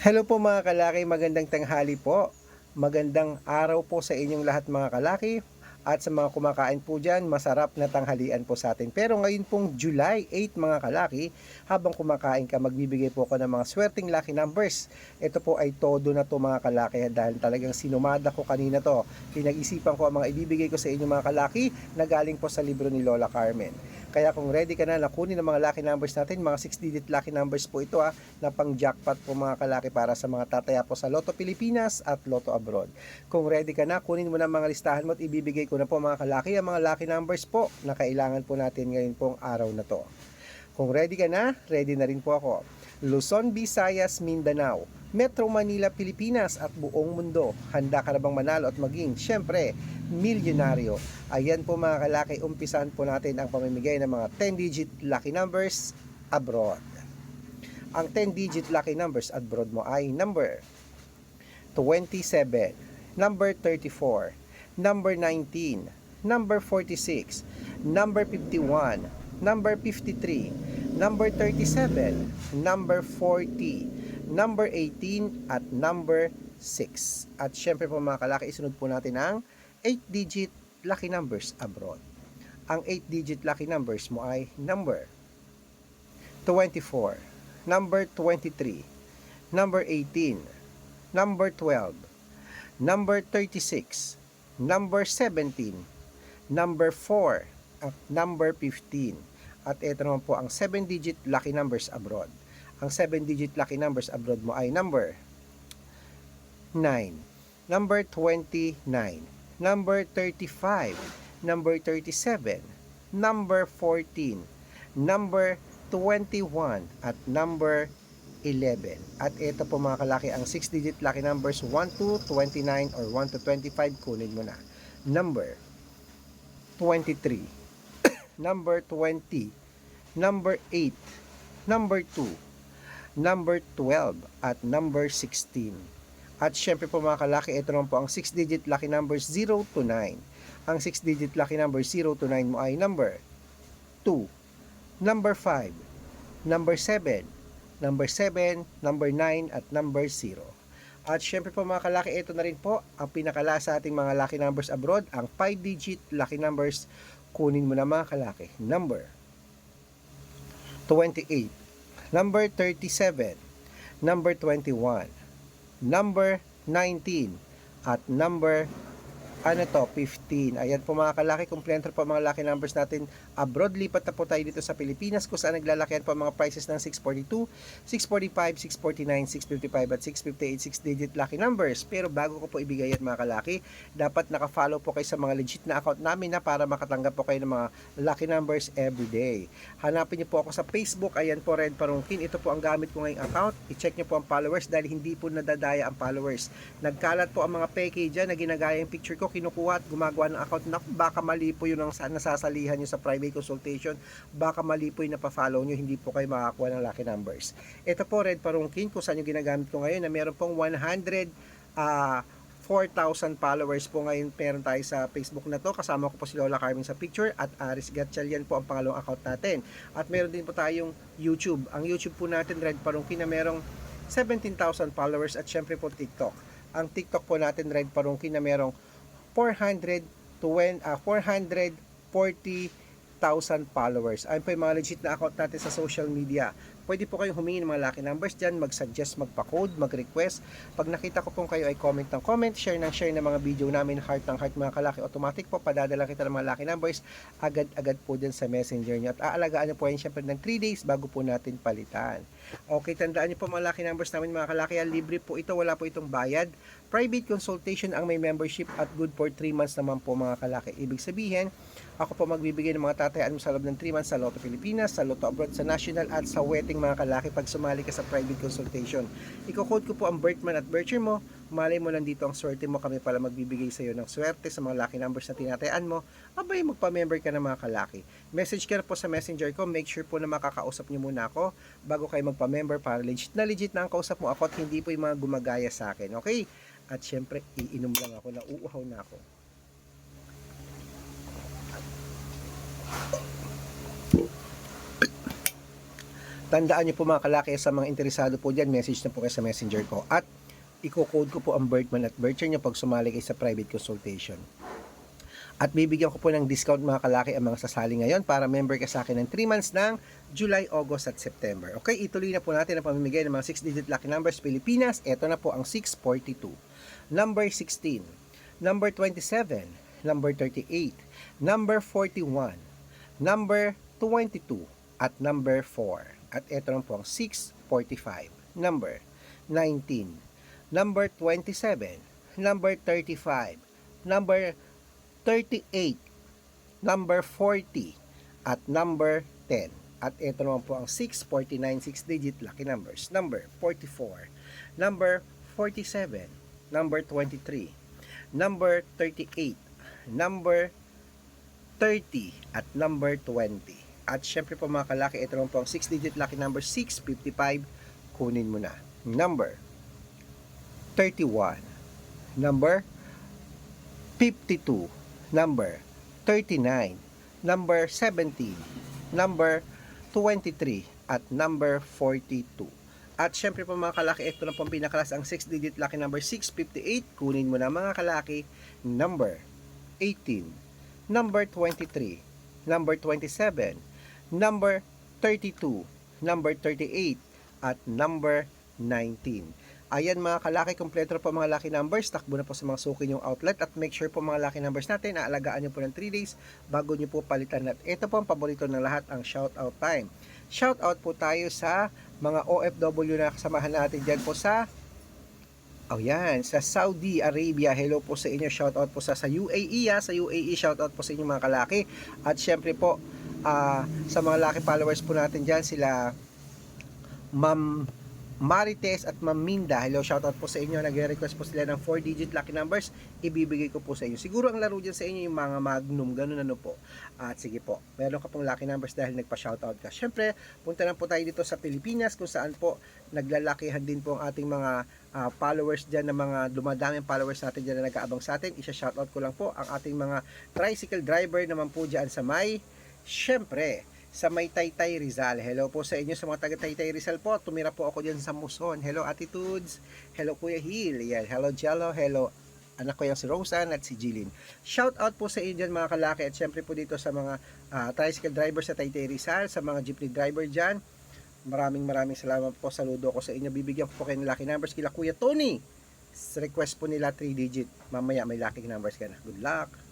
Hello po mga kalaki, magandang tanghali po. Magandang araw po sa inyong lahat mga kalaki. At sa mga kumakain po dyan, masarap na tanghalian po sa atin. Pero ngayon pong July 8 mga kalaki, habang kumakain ka, magbibigay po ako ng mga swerting lucky numbers. Ito po ay todo na to mga kalaki dahil talagang sinumada ko kanina to. Pinag-isipan ko ang mga ibibigay ko sa inyo mga kalaki na galing po sa libro ni Lola Carmen. Kaya kung ready ka na na kunin ang mga lucky numbers natin, mga 6-digit lucky numbers po ito ha, na pang jackpot po mga kalaki para sa mga tataya po sa Lotto Pilipinas at Lotto Abroad. Kung ready ka na, kunin mo na mga listahan mo at ibibigay ko na po mga kalaki ang mga lucky numbers po na kailangan po natin ngayon pong araw na to. Kung ready ka na, ready na rin po ako. Luzon, Visayas, Mindanao, Metro Manila, Pilipinas at buong mundo. Handa ka na bang manalo at maging, syempre, milyonaryo? Ayan po mga kalaki, umpisan po natin ang pamimigay ng mga 10-digit lucky numbers abroad. Ang 10-digit lucky numbers abroad mo ay number 27, number 34, number 19, number 46, number 51, number 53, number 37, number 40, number 18, at number 6. At syempre po mga kalaki, isunod po natin ang 8-digit lucky numbers abroad. Ang 8-digit lucky numbers mo ay number 24, number 23, number 18, number 12, number 36, number 17, number 4, at number 15. At ito naman po ang 7-digit lucky numbers abroad. Ang 7-digit lucky numbers abroad mo ay number 9, number 29, number 35, number 37, number 14, number 21, at number 11. At ito po mga kalaki, ang 6-digit lucky numbers 1 to 29 or 1 to 25, kunin mo na. Number 23, number 20, number 8, number 2, number 12, at number 16. At syempre po mga kalaki, ito naman po ang 6-digit lucky numbers 0 to 9. Ang 6-digit lucky number 0 to 9 mo ay number 2, number 5, number 7, number 7, number 9, at number 0. At syempre po mga kalaki, ito na rin po ang pinakala sa ating mga lucky numbers abroad, ang 5-digit lucky numbers. Kunin mo na mga kalaki. Number 28, number 37, number 21, number 19, at number ano to, 15. Ayan po mga kalaki, kumpleto po mga lucky numbers natin. Abroad, lipat na po tayo dito sa Pilipinas kung saan naglalakihan po mga prices ng 642, 645, 649, 655 at 658 6-digit lucky numbers. Pero bago ko po ibigay yan mga kalaki, dapat naka-follow po kayo sa mga legit na account namin na para makatanggap po kayo ng mga lucky numbers every day. Hanapin niyo po ako sa Facebook, ayan po Red Parungkin. Ito po ang gamit ko ngayong account. I-check niyo po ang followers dahil hindi po nadadaya ang followers. Nagkalat po ang mga peke dyan na ginagaya yung picture ko, kinukuha at gumagawa ng account na baka mali po yung sa- nasasalihan nyo sa private consultation, baka mali po yung napafollow nyo, hindi po kayo makakuha ng lucky numbers. Ito po, Red Parungkin, kung saan yung ginagamit ko ngayon na meron pong 100 ah 4,000 followers po ngayon meron tayo sa Facebook na to. Kasama ko po si Lola Carmen sa picture at Aris Gatchalian po ang pangalawang account natin. At meron din po tayong YouTube. Ang YouTube po natin, Red Parungkin, na merong 17,000 followers at syempre po TikTok. Ang TikTok po natin, Red Parungkin, na merong 420, ah 440,000 followers. Ayun po yung mga legit na account natin sa social media. Pwede po kayong humingi ng mga lucky numbers dyan, mag-suggest, magpa-code, mag-request. Pag nakita ko pong kayo ay comment ng comment, share ng share ng mga video namin, heart ng heart mga kalaki, automatic po, padadala kita ng mga lucky numbers, agad-agad po dyan sa messenger nyo. At aalagaan nyo po yan syempre ng 3 days bago po natin palitan. Okay, tandaan nyo po mga lucky numbers namin mga kalaki, ah, libre po ito, wala po itong bayad. Private consultation ang may membership at good for 3 months naman po mga kalaki. Ibig sabihin, ako po magbibigay ng mga tatayaan mo sa loob ng 3 months sa Lotto Pilipinas, sa Lotto Abroad, sa National at sa wedding mga kalaki pag sumali ka sa private consultation. Iko-code ko po ang birthman at birth year mo. Malay mo lang dito ang swerte mo. Kami pala magbibigay sa iyo ng swerte sa mga lucky numbers na tinatayaan mo. Abay, magpa-member ka ng mga kalaki. Message ka na po sa messenger ko. Make sure po na makakausap niyo muna ako bago kayo magpa-member para legit na legit na ang kausap mo ako at hindi po yung mga gumagaya sa akin. Okay? At syempre, iinom lang ako na uuhaw na ako. Tandaan niyo po mga kalaki sa mga interesado po dyan, message na po kayo sa messenger ko. At i-code ko po ang birthman at birth year niyo pag sumali kayo sa private consultation. At bibigyan ko po ng discount mga kalaki ang mga sasali ngayon para member ka sa akin ng 3 months ng July, August at September. Okay, ituloy na po natin ang pamimigay ng mga 6-digit lucky numbers Pilipinas. Ito na po ang 642. Number 16. Number 27. Number 38. Number 41. Number 22. At number 4. At ito na po ang 645. Number 19. Number 27. Number 35. Number 38, number 40, at number 10. At ito naman po ang 649, 6-digit lucky numbers. Number 44, number 47, number 23, number 38, number 30, at number 20. At syempre po mga kalaki, ito naman po ang 6-digit lucky number 655. Kunin mo na. Number 31, number 52, number 39, number 17, number 23, at number 42. At syempre po mga kalaki, ito na po pinakalas ang 6-digit lucky number 658. Kunin mo na mga kalaki, number 18, number 23, number 27, number 32, number 38, at number 19. Ayan mga kalaki, kompleto po mga lucky numbers. Takbo na po sa mga suki yung outlet at make sure po mga lucky numbers natin, naalagaan nyo po ng 3 days bago nyo po palitan. At ito po ang paborito ng lahat, ang shout out time. Shout out po tayo sa mga OFW na kasamahan natin dyan po sa Oh yan, sa Saudi Arabia. Hello po sa inyo. Shout out po sa sa UAE, ha? sa UAE shout out po sa inyo mga kalaki. At syempre po ah, sa mga lucky followers po natin diyan sila Ma'am Marites at Ma'am Minda. Hello, shoutout po sa inyo. Nagre-request po sila ng 4-digit lucky numbers. Ibibigay ko po sa inyo. Siguro ang laro dyan sa inyo yung mga magnum, ganun ano po. At sige po, meron ka pong lucky numbers dahil nagpa-shoutout ka. Siyempre, punta lang po tayo dito sa Pilipinas kung saan po naglalakihan din po ang ating mga ah, followers dyan na mga dumadaming followers natin dyan na nag-aabang sa atin. Isa-shoutout ko lang po ang ating mga tricycle driver naman po dyan sa may, syempre, sa may Taytay Rizal. Hello po sa inyo sa mga taga Taytay Rizal po. Tumira po ako diyan sa Muson. Hello Attitudes. Hello Kuya Hill. Yan. Hello Jello. Hello anak ko yung si Rosan at si Jilin. Shout out po sa inyo mga kalaki at syempre po dito sa mga ah, tricycle driver sa Taytay Rizal, sa mga jeepney driver dyan. Maraming maraming salamat po. Saludo ko sa inyo. Bibigyan ko po kayo ng lucky numbers kila Kuya Tony. Request po nila 3 digit. Mamaya may lucky numbers ka na. Good luck.